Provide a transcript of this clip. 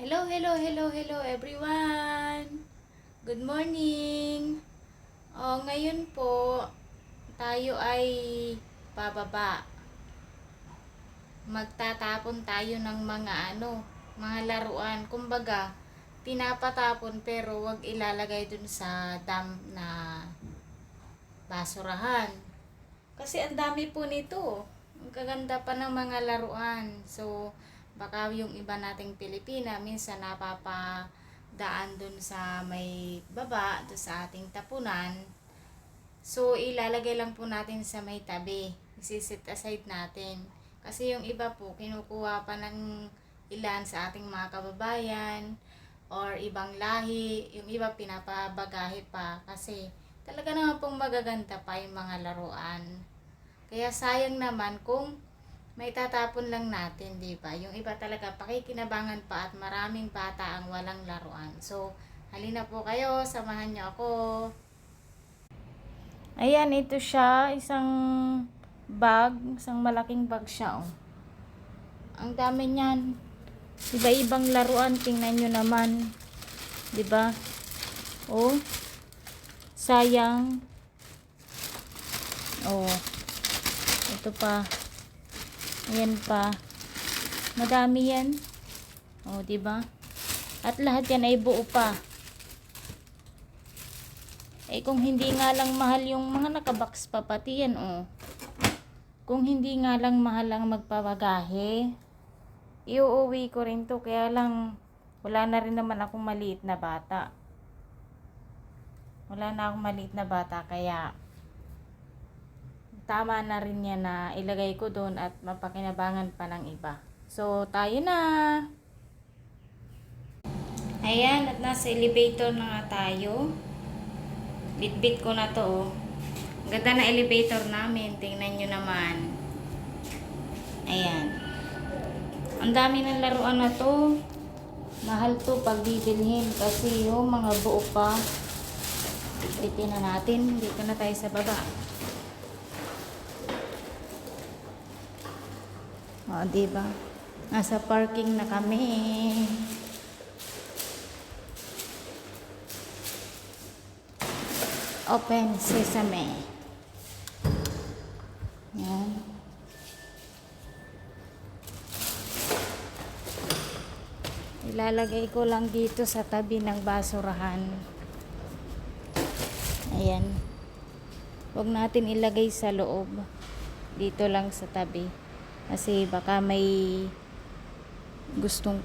Hello, hello, hello, hello everyone. Good morning. Oh, ngayon po tayo ay pababa. Magtatapon tayo ng mga ano, mga laruan. Kumbaga, pinapatapon pero wag ilalagay dun sa dam na basurahan. Kasi ang dami po nito. Ang kaganda pa ng mga laruan. So, baka yung iba nating Pilipina, minsan napapadaan dun sa may baba, dun sa ating tapunan. So, ilalagay lang po natin sa may tabi. Isisit aside natin. Kasi yung iba po, kinukuha pa ng ilan sa ating mga kababayan or ibang lahi. Yung iba pinapabagahe pa kasi talaga naman pong magaganda pa yung mga laruan. Kaya sayang naman kung may tatapon lang natin, di ba? Yung iba talaga pakikinabangan pa at maraming bata ang walang laruan. So, halina po kayo, samahan niyo ako. Ayan, ito siya, isang bag, isang malaking bag siya, oh. Ang dami niyan. Iba-ibang laruan, tingnan nyo naman. Di ba? Oh. Sayang. Oh. Ito pa. Ayan pa. Madami yan. Oh, di ba? At lahat yan ay buo pa. Eh kung hindi nga lang mahal yung mga nakabox pa pati yan, oh. Kung hindi nga lang mahal ang magpapagahe, iuuwi ko rin to. Kaya lang, wala na rin naman akong maliit na bata. Wala na akong maliit na bata, kaya tama na rin yan na ilagay ko doon at mapakinabangan pa ng iba. So, tayo na! Ayan, at nasa elevator na nga tayo. Bit-bit ko na to, oh. Ganda na elevator namin. Tingnan nyo naman. Ayan. Ang dami ng laruan na to. Mahal to pag bibilhin kasi yung mga buo pa. Bitin na natin. Dito na tayo sa baba. O, di ba? Nasa parking na kami. Open sesame. Yan. Ilalagay ko lang dito sa tabi ng basurahan. Ayan. Huwag natin ilagay sa loob. Dito lang sa tabi. Kasi baka may gustong